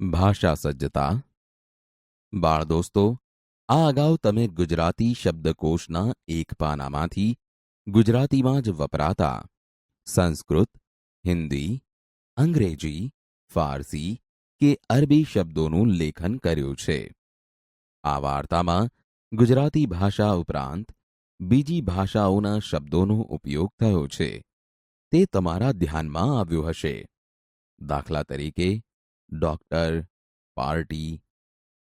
ભાષા સજ્જતા. બાળ દોસ્તો, આ અગાઉ તમે ગુજરાતી શબ્દકોશના એક પાનામાંથી ગુજરાતીમાં જ વપરાતા. સંસ્કૃત, હિન્દી, અંગ્રેજી, ફારસી કે અરબી શબ્દોનું લેખન કર્યું છે. આ વાર્તામાં ગુજરાતી ભાષા ઉપરાંત બીજી ભાષાઓના શબ્દોનો ઉપયોગ થયો છે. તે તમારા ધ્યાનમાં આવ્યું હશે. દાખલા તરીકે ડોક્ટર પાર્ટી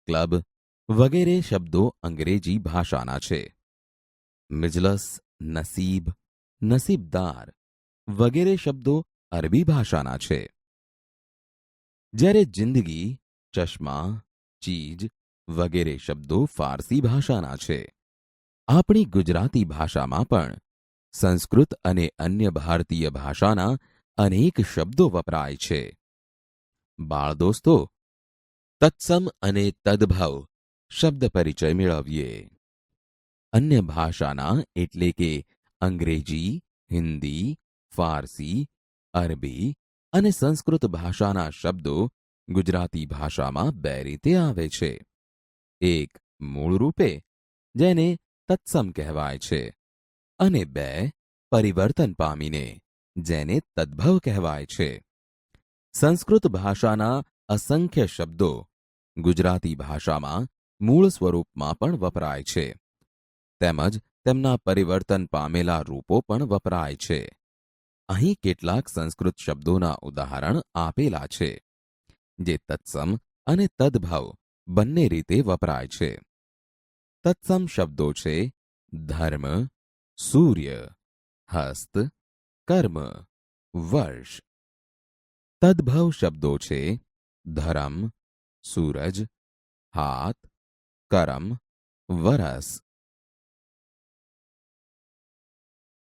ક્લબ વગેરે શબ્દો અંગ્રેજી ભાષાના છે મિજલસ નસીબ નસીબદાર વગેરે શબ્દો અરબી ભાષાના છે જ્યારે જિંદગી ચશ્મા ચીજ વગેરે શબ્દો ફારસી ભાષાના છે આપણી ગુજરાતી ભાષામાં પણ સંસ્કૃત અને અન્ય ભારતીય ભાષાના અનેક શબ્દો વપરાય છે બાળ દોસ્તો, તત્સમ અને તદભવ શબ્દ પરિચય મેળવીએ. અન્ય ભાષાના એટલે કે અંગ્રેજી, હિન્દી, ફારસી, અરબી અને સંસ્કૃત ભાષાના શબ્દો ગુજરાતી ભાષામાં બે રીતે આવે છે. એક મૂળ રૂપે જેને તત્સમ કહેવાય છે અને બે પરિવર્તન પામીને જેને તદ્ભવ કહેવાય છે. સંસ્કૃત ભાષાના અસંખ્ય શબ્દો ગુજરાતી ભાષામાં મૂળ સ્વરૂપમાં પણ વપરાય છે. તેમજ તેમના પરિવર્તન પામેલા રૂપો પણ વપરાય છે. અહીં કેટલાક સંસ્કૃત શબ્દોના ઉદાહરણ આપેલા છે, જે તત્સમ અને તદ્ભવ બંને રીતે વપરાય છે. તત્સમ શબ્દો છે, ધર્મ, સૂર્ય, હસ્ત, કર્મ, વર્ષ તદ્ભવ શબ્દો છે ધરમ સૂરજ હાથ કરમ વરસ.